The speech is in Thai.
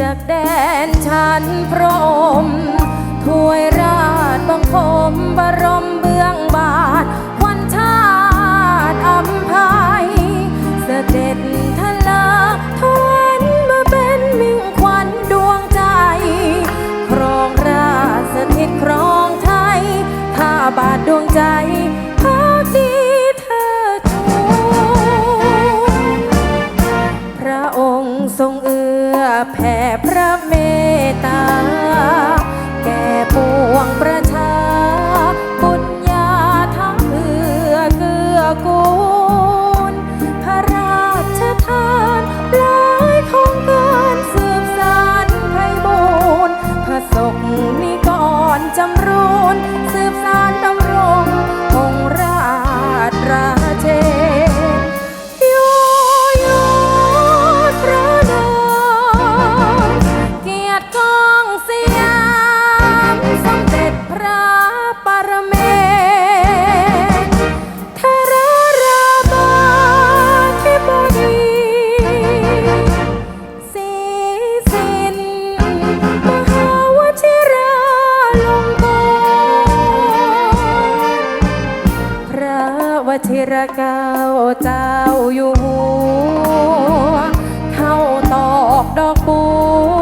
จากแดนชันพรมถวยราชบังคมบรมเบื้องบาท замру. ธิรเก้าเจ้าอยู่หัวเข้าตอกดอกบัว